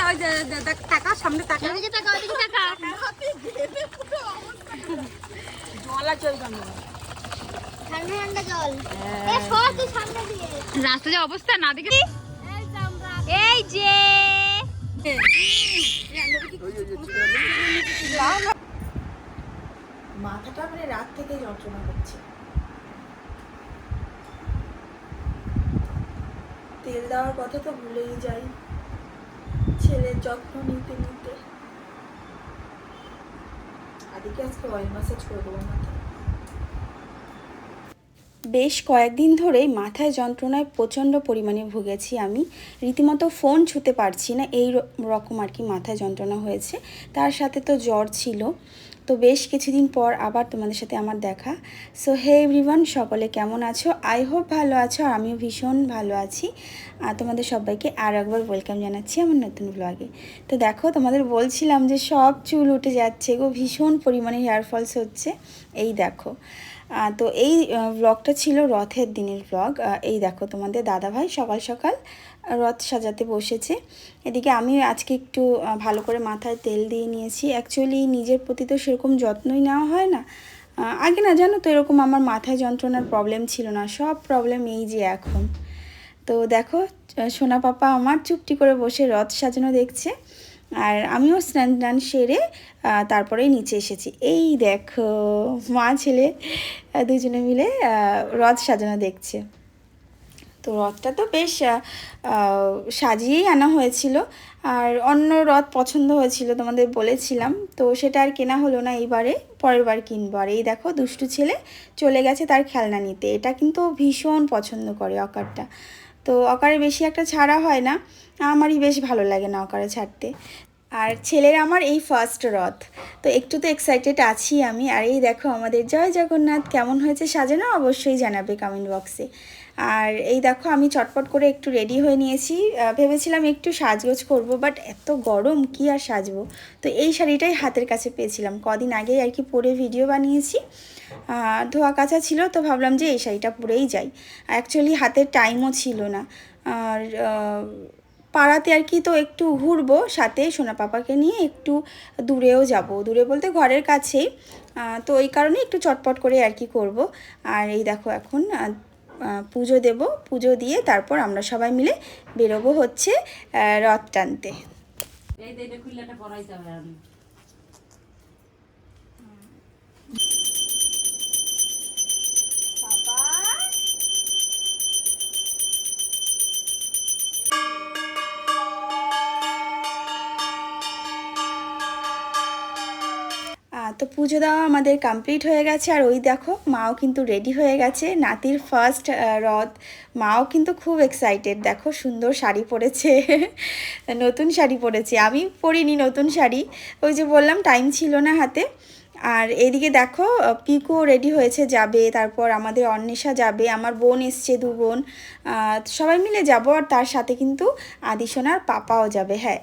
দাও ওই যে দে- টাকা সামনে টাকা। ওদিকে তাকা ওদিকে তাকা চলবে না ঠান্ডা ঠান্ডা জল। এ সর তুই সামনে দিয়ে। রাস্তা যে অবস্থা না দেখে এই যে এই যে মাথাটা মানে রাত থেকে যন্ত্রণা করছে। তেল দেওয়ার কথা তো ভুলেই যাই। ছেলের যত্ন নিতে নিতে। আদিকে আজকে অয়েল ম্যাসাজ করে দেবো মাথায়। বেশ কয়েকদিন ধরেই মাথায় যন্ত্রণায় প্রচণ্ড পরিমাণে ভুগেছি আমি। রীতিমতো ফোন ছুতে পারছি না, এই রকম আর কি মাথায় যন্ত্রণা হয়েছে। তার সাথে তো জ্বর ছিল। তো বেশ কিছুদিন পর আবার তোমাদের সাথে আমার দেখা। সো হে এভরিওয়ান সকলে কেমন আছো? আই হোপ ভালো আছো আর আমিও ভীষণ ভালো আছি। আর তোমাদের সবাইকে আর একবার ওয়েলকাম জানাচ্ছি আমার নতুন ব্লগে তো দেখো, তোমাদের বলছিলাম যে সব চুল উঠে যাচ্ছে গো, ভীষণ পরিমাণে হেয়ার ফলস হচ্ছে। এই দেখো। তো এই ব্লগটা ছিল রথের দিনের ব্লগ এই দেখো তোমাদের দাদাভাই সকাল সকাল রথ সাজাতে বসেছে। এদিকে আমি আজকে একটু ভালো করে মাথায় তেল দিয়ে নিয়েছি। অ্যাকচুয়ালি নিজের প্রতি তো সেরকম যত্নই নেওয়া হয় না। আগে না জানো তো এরকম আমার মাথায় যন্ত্রণার প্রবলেম ছিল না। সব প্রবলেম এই যে এখন। তো দেখো সোনা পাপা আমার চুপটি করে বসে রথ সাজানো দেখছে। আর আমিও স্নান টান সেরে তারপরে নিচে এসেছি। এই দেখো, মা, ছেলে দুজনে মিলে রথ সাজানো দেখছে। তো রথটা তো বেশ সাজিয়েই আনা হয়েছিল। আর অন্য রথ পছন্দ হয়েছিল, তোমাদের বলেছিলাম। তো সেটা আর কেনা হলো না এইবারে, পরের বার কিনবো। আর এই দেখো, দুষ্টু ছেলে চলে গেছে তার খেলনা নিতে। এটা কিন্তু ভীষণ পছন্দ করে অকারটা। তো অকারে বেশি একটা ছাড়া হয় না। আমারই বেশ ভালো লাগে না অকারে ছাড়তে। আর ছেলের আমার এই ফার্স্ট রথ। তো একটু তো এক্সাইটেড আছি আমি। আর এই দেখো আমাদের জয় জগন্নাথ কেমন হয়েছে সাজানো অবশ্যই জানাবে কমেন্ট বক্সে আর এই দেখো, আমি চটপট করে একটু রেডি হয়ে নিয়েছি। ভেবেছিলাম একটু সাজগোজ করব বাট এত গরম, কি আর সাজবো? তো এই শাড়িটাই হাতের কাছে পেয়েছিলাম। কদিন আগেই আর কি পরে ভিডিও বানিয়েছি। ধোয়া কাছা ছিল, তো ভাবলাম যে এই শাড়িটা পরেই যাই। অ্যাকচুয়ালি হাতের টাইমও ছিল না। আর পাড়াতে আর কি তো একটু ঘুরবো, সাথে সোনা পাপাকে নিয়ে একটু দূরেও যাব। দূরে বলতে ঘরের কাছেই। তো ওই কারণে একটু চটপট করে আর কি করব। আর এই দেখো, এখন পুজো দেব পুজো দিয়ে তারপর আমরা সবাই মিলে বেরোবো হচ্ছে রথ টানতে। তো পুজো দেওয়া আমাদের কমপ্লিট হয়ে গেছে। আর ওই দেখো, মাও কিন্তু রেডি হয়ে গেছে। নাতির ফার্স্ট রথ। মাও কিন্তু খুব এক্সাইটেড দেখো, সুন্দর শাড়ি পরেছে। নতুন শাড়ি পরেছে। আমি পরিনি নতুন শাড়ি। ওই যে বললাম টাইম ছিল না হাতে। আর এদিকে দেখো পিকো রেডি হয়েছে, যাবে, তারপর আমাদের অন্বেষা যাবে, আমার বোন এসছে, দু বোন সবাই মিলে যাব, আর তার সাথে কিন্তু আদিসোনার পাপাও যাবে হ্যাঁ।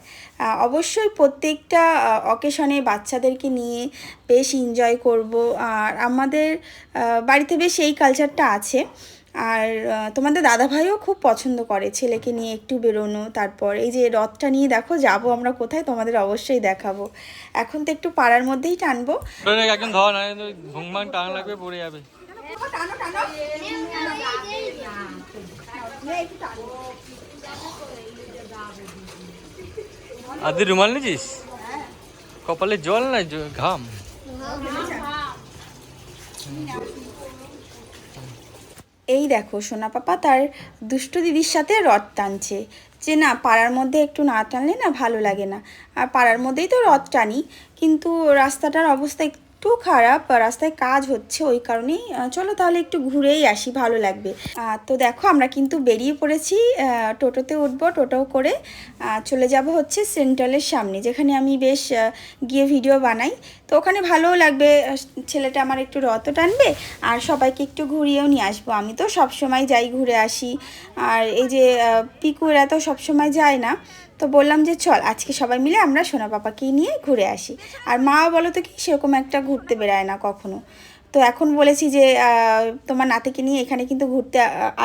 অবশ্যই প্রত্যেকটা অকেশনে বাচ্চাদেরকে নিয়ে বেশ এনজয় করব, আর আমাদের বাড়িতে বেশ এই কালচারটা আছে। আর তোমাদের দাদাভাইও খুব পছন্দ করে ছেলেকে নিয়ে একটু বেরোনো, তারপর এই যে রথটা নিয়ে দেখো, যাব আমরা কোথায় তোমাদের অবশ্যই দেখাবো। এখন তো একটু পাড়ার মধ্যেই টানবো। আদি, রুমাল কপালে জল না ঘাম। এই দেখো, সোনা পাপা তার দুষ্টু দিদির সাথে রথ টানছে। যে না, পাড়ার মধ্যে একটু না টানলে না ভালো লাগে না। আর পাড়ার মধ্যেই তো রথ টানি, কিন্তু রাস্তাটার অবস্থা একটু খারাপ রাস্তায় কাজ হচ্ছে ওই কারণেই চলো তাহলে একটু ঘুরেই আসি, ভালো লাগবে। তো দেখো আমরা কিন্তু বেরিয়ে পড়েছি টোটোতে উঠবো টোটো করে চলে যাব হচ্ছে সেন্ট্রালের সামনে, যেখানে আমি বেশ গিয়ে ভিডিও বানাই। তো ওখানে ভালোও লাগবে ছেলেটা আমার একটু রথ টানবে, আর সবাইকে একটু ঘুরিয়েও নিয়ে আসব। আমি তো সব সময় যাই ঘুরে আসি, আর এই যে পিকুরা তো সব সময় যায় না তো বললাম যে, চল, আজকে সবাই মিলে আমরা সোনা পাপাকে নিয়ে ঘুরে আসি। আর মা বলো তো কি, সেরকম একটা ঘুরতে বেড়ায় না কখনো। তো এখন বলেছি যে তোমার নাতিকে নিয়ে এখানে কিন্তু ঘুরতে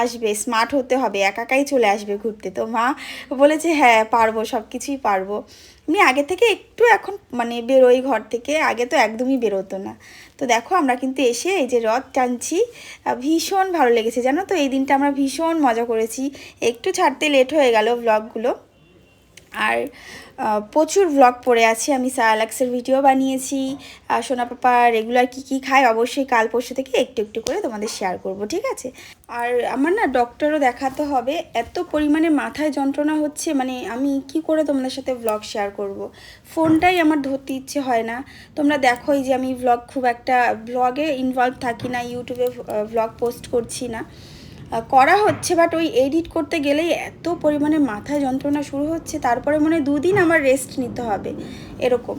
আসবে স্মার্ট হতে হবে, একাকাই চলে আসবে ঘুরতে। তো মা বলেছে হ্যাঁ পারব সব কিছুই পারব। এমনি আগে থেকে একটু এখন মানে বেরোই ঘর থেকে, আগে তো একদমই বেরোতো না। তো দেখো, আমরা কিন্তু এসে এই যে রথ টানছি ভীষণ ভালো লেগেছে, জানো তো? এই দিনটা আমরা ভীষণ মজা করেছি। একটু ছাড়তে লেট হয়ে গেল ব্লগগুলো আর প্রচুর ব্লগ পড়ে আছে। আমি সায়ালাক্সের ভিডিও বানিয়েছি। সোনা পাপা রেগুলার কী কী খায় অবশ্যই কাল পরশু থেকে একটু একটু করে তোমাদের শেয়ার করব, ঠিক আছে? আর আমার না ডক্টরও দেখাতে হবে, এত পরিমাণে মাথায় যন্ত্রণা হচ্ছে মানে আমি কি করে তোমাদের সাথে ব্লগ শেয়ার করব। ফোনটাই আমার ধরতে ইচ্ছে হয় না। তোমরা দেখোই যে আমি ব্লগ খুব একটা ব্লগে ইনভলভ থাকি না ইউটিউবে ব্লগ পোস্ট করছি না। করা হচ্ছে বাট ওই এডিট করতে গেলেই এত পরিমাণে মাথা যন্ত্রণা শুরু হচ্ছে, তারপরে মনে দুদিন আমার রেস্ট নিতে হবে, এরকম।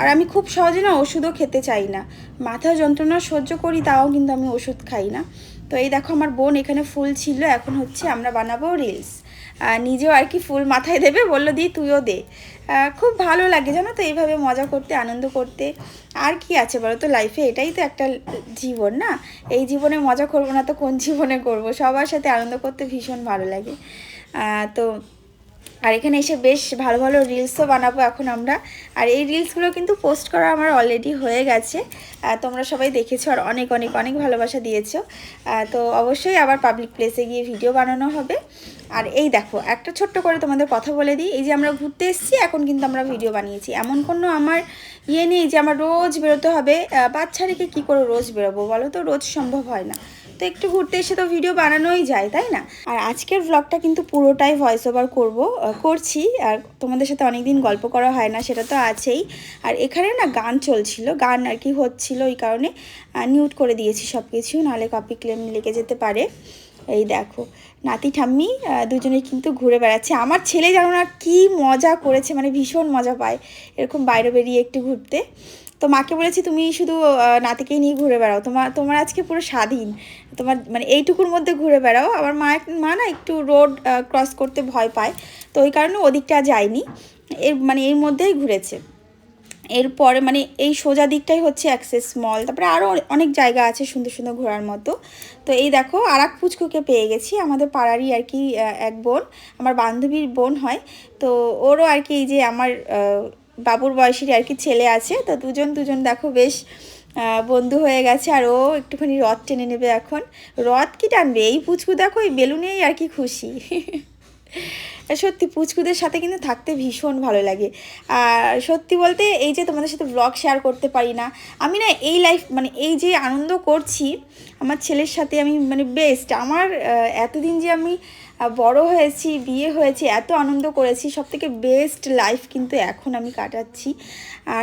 আর আমি খুব সহজে না ওষুধও খেতে চাই না। মাথা যন্ত্রণা সহ্য করি, তাও কিন্তু আমি ওষুধ খাই না। তো এই দেখো, আমার বোন এখানে ফুল ছিল, এখন হচ্ছে আমরা বানাবো রিলস নিজেও আর কি ফুল মাথায় দেবে, বলল, দি, তুইও দে। খুব ভালো লাগে, জানো তো, এইভাবে মজা করতে, আনন্দ করতে। আর কি আছে বলো তো লাইফে এটাই তো একটা জীবন না? এই জীবনে মজা করব না তো কোন জীবনে করব? সবার সাথে আনন্দ করতে ভীষণ ভালো লাগে। তো, আর এখানে এসে বেশ ভালো ভালো রিলসও বানাবো এখন আমরা। আর এই রিলসগুলো কিন্তু পোস্ট করা আমার অলরেডি হয়ে গেছে। তোমরা সবাই দেখেছ আর অনেক অনেক অনেক ভালোবাসা দিয়েছ। তো অবশ্যই আবার পাবলিক প্লেসে গিয়ে ভিডিও বানানো হবে। আর এই দেখো, একটা ছোট্ট করে তোমাদের কথা বলে দিই। এই যে আমরা ঘুরতে এসেছি, এখন কিন্তু আমরা ভিডিও বানিয়েছি। এমন কোনো আমার ইয়ে নেই যে আমার রোজ বেরোতে হবে। বাচ্চা রেখে কী করে রোজ বেরোবো বলো তো? রোজ সম্ভব হয় না। তো একটু ঘুরতে এসে তো ভিডিও বানানোই যায়, তাই না? আর আজকের ব্লগটা কিন্তু পুরোটাই ভয়েস ওভার করব করছি। আর তোমাদের সাথে অনেক দিন গল্প করা হয় না, সেটা তো আছেই। আর এখানে না গান চলছিল, গান আর কি হচ্ছিল ওই কারণে নিউট করে দিয়েছি সব কিছু নাহলে কপি ক্লেম লেগে যেতে পারে। এই দেখো নাতি ঠাম্মি দুজনেই কিন্তু ঘুরে বেড়াচ্ছে। আমার ছেলে জানো না কী মজা করেছে মানে ভীষণ মজা পায় এরকম বাইরে বেরিয়ে একটু ঘুরতে। তো মাকে বলেছি, তুমি শুধু নাতিকেই নিয়ে ঘুরে বেড়াও। তোমার তোমার আজকে পুরো স্বাধীন। তোমার মানে এইটুকুর মধ্যে ঘুরে বেড়াও। আমার মা মা না একটু রোড ক্রস করতে ভয় পায়। তো ওই কারণে ওদিকটা যায়নি। এর মানে এর মধ্যেই ঘুরেছে। এরপরে মানে এই সোজা দিকটাই হচ্ছে অ্যাক্সেস মল তারপরে আরও অনেক জায়গা আছে সুন্দর সুন্দর ঘোরার মতো। তো এই দেখো আর এক পুচকুকে পেয়ে গেছি, আমাদের পাড়ারই আর কি এক বোন, আমার বান্ধবীর বোন হয়। তো ওরও আর কি এই যে আমার বাবুর বয়সেরই আর কি ছেলে আছে, তো দুজন দুজন দেখো বেশ বন্ধু হয়ে গেছে, আর ও একটুখানি রথ টেনে নেবে এখন। রথ কি টানবে? এই পুচকু দেখো, এই বেলুনেই আর কি খুশি। সত্যি পুচকুদের সাথে কিন্তু থাকতে ভীষণ ভালো লাগে। আর সত্যি বলতে এই যে তোমাদের সাথে ব্লগ শেয়ার করতে পারি না, আমি না এই লাইফ মানে এই যে আনন্দ করছি, আমার ছেলের সাথে আমি মানে বেস্ট আমার এতদিন যে আমি বড় হয়েছি, বিয়ে হয়েছে, এত আনন্দ করেছি সব থেকে বেস্ট লাইফ কিন্তু এখন আমি কাটাচ্ছি।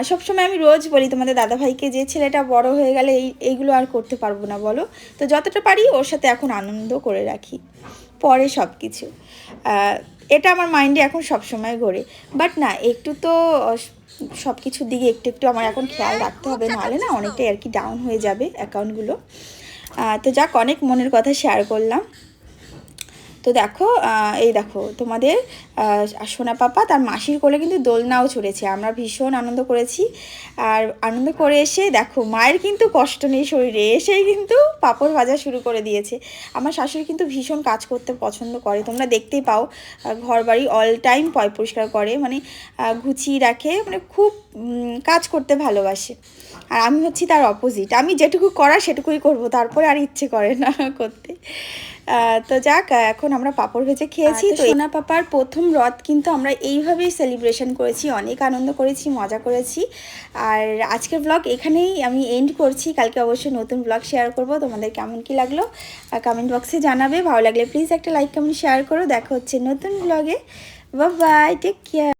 সবসময় আমি রোজ বলি তোমাদের দাদাভাইকে যে ছেলেটা বড় হয়ে গেলে এই, এইগুলো আর করতে পারব না, বলো। তো যতটা পারি ওর সাথে এখন আনন্দ করে রাখি। পরে সব কিছু এটা আমার মাইন্ডে এখন সবসময় ঘোরে। বাট না, একটু তো সব কিছুর দিকে একটু একটু আমার এখন খেয়াল রাখতে হবে। নাহলে না, অনেকটাই আর কি ডাউন হয়ে যাবে অ্যাকাউন্টগুলো তো যাক, অনেক মনের কথা শেয়ার করলাম। তো দেখো এই দেখো, তোমাদের সোনা পাপা তার মাসির কোলে কিন্তু দোলনাও চড়েছে আমরা ভীষণ আনন্দ করেছি। আর আনন্দ করে এসে দেখো, মায়ের কিন্তু কষ্ট নেই শরীরে, এসেই কিন্তু পাপড় ভাজা শুরু করে দিয়েছে। আমার শাশুড়ি কিন্তু ভীষণ কাজ করতে পছন্দ করে। তোমরা দেখতেই পাও ঘর বাড়ি অল টাইম পয় পরিষ্কার করে মানে গুছিয়ে রাখে মানে খুব কাজ করতে ভালোবাসে। আর আমি হচ্ছি তার অপোজিট আমি যেটুকু করার সেটুকুই করব, তারপরে আর ইচ্ছে করে না করতে। তো যাক এখন আমরা পাঁপড় ভেজে খেয়েছি। তো সোনা পাপার প্রথম রথ কিন্তু আমরা এইভাবেই সেলিব্রেশন করেছি অনেক আনন্দ করেছি মজা করেছি। আর আজকের ব্লগ এখানেই আমি এন্ড করছি। কালকে অবশ্যই নতুন ব্লগ শেয়ার করব। তোমাদের কেমন কি লাগল কমেন্ট বক্সে জানাবে। ভালো লাগলে প্লিজ একটা লাইক কমেন্ট শেয়ার করো। দেখা হচ্ছে নতুন ব্লগে বাই টেক কেয়ার